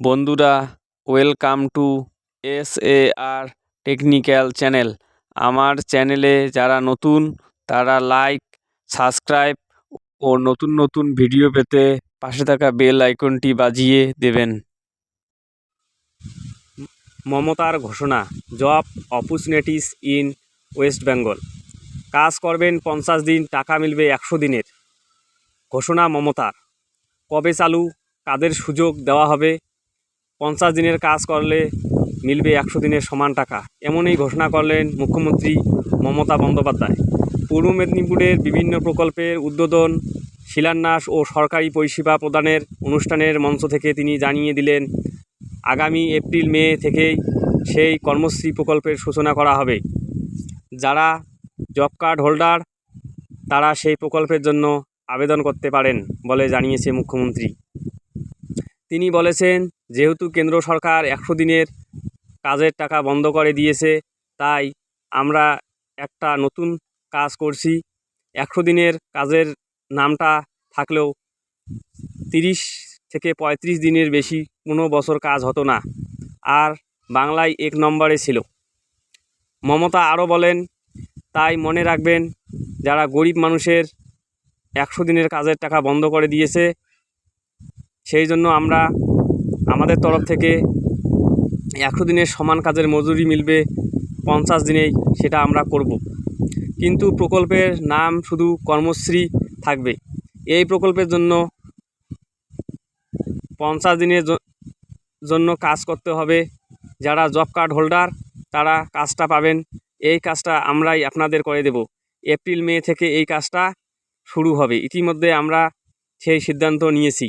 বন্ধুরা, welcome to S A R technical channel. আমার চ্যানেলে যারা নতুন, তারা লাইক, সাবস্ক্রাইব ও নতুন নতুন ভিডিও পেতে পাশে থাকা বেল আইকনটি বাজিয়ে দেবেন। মমতার ঘোষণা, job opportunities in West Bengal. কাজ করবেন পঞ্চাশ দিন, টাকা মিলবে একশো দিনের। ঘোষণা মমতার। কবে চালু, কাদের সুযোগ দেওয়া হবে পঞ্চাশ দিনের কাজ করলে মিলবে একশো দিনের সমান টাকা। এমনই ঘোষণা করলেন মুখ্যমন্ত্রী মমতা বন্দ্যোপাধ্যায়। পূর্ব মেদিনীপুরের বিভিন্ন প্রকল্পের উদ্বোধন, শিলান্যাস ও সরকারি পরিষেবা প্রদানের অনুষ্ঠানের মঞ্চ থেকে তিনি জানিয়ে দিলেন, আগামী এপ্রিল, মে থেকেই সেই কর্মশ্রী প্রকল্পের সূচনা করা হবে। যারা জব কার্ড হোল্ডার, তারা সেই প্রকল্পের জন্য আবেদন করতে পারেন বলে জানিয়েছে মুখ্যমন্ত্রী। তিনি বলেছেন, যেহেতু কেন্দ্র সরকার একশো দিনের কাজের টাকা বন্ধ করে দিয়েছে, তাই আমরা একটা নতুন কাজ করছি। একশো দিনের কাজের নামটা থাকলেও তিরিশ থেকে পঁয়ত্রিশ দিনের বেশি কোনো বছর কাজ হতো না। আর বাংলায় এক নম্বরে ছিল। মমতা আরও বলেন, তাই মনে রাখবেন, যারা গরিব মানুষের একশো দিনের কাজের টাকা বন্ধ করে দিয়েছে সেই জন্য আমরা আমাদের তরফ থেকে একশো দিনের সমান কাজের মজুরি মিলবে পঞ্চাশ দিনেই সেটা আমরা করব। কিন্তু প্রকল্পের নাম শুধু কর্মশ্রী থাকবে। এই প্রকল্পের জন্য পঞ্চাশ দিনের জন্য কাজ করতে হবে। যারা জব কার্ড হোল্ডার, তারা কাজটা পাবেন। এই কাজটা আমরাই আপনাদের করে দেব। এপ্রিল মে থেকে এই কাজটা শুরু হবে। ইতিমধ্যে আমরা সেই সিদ্ধান্ত নিয়েছি।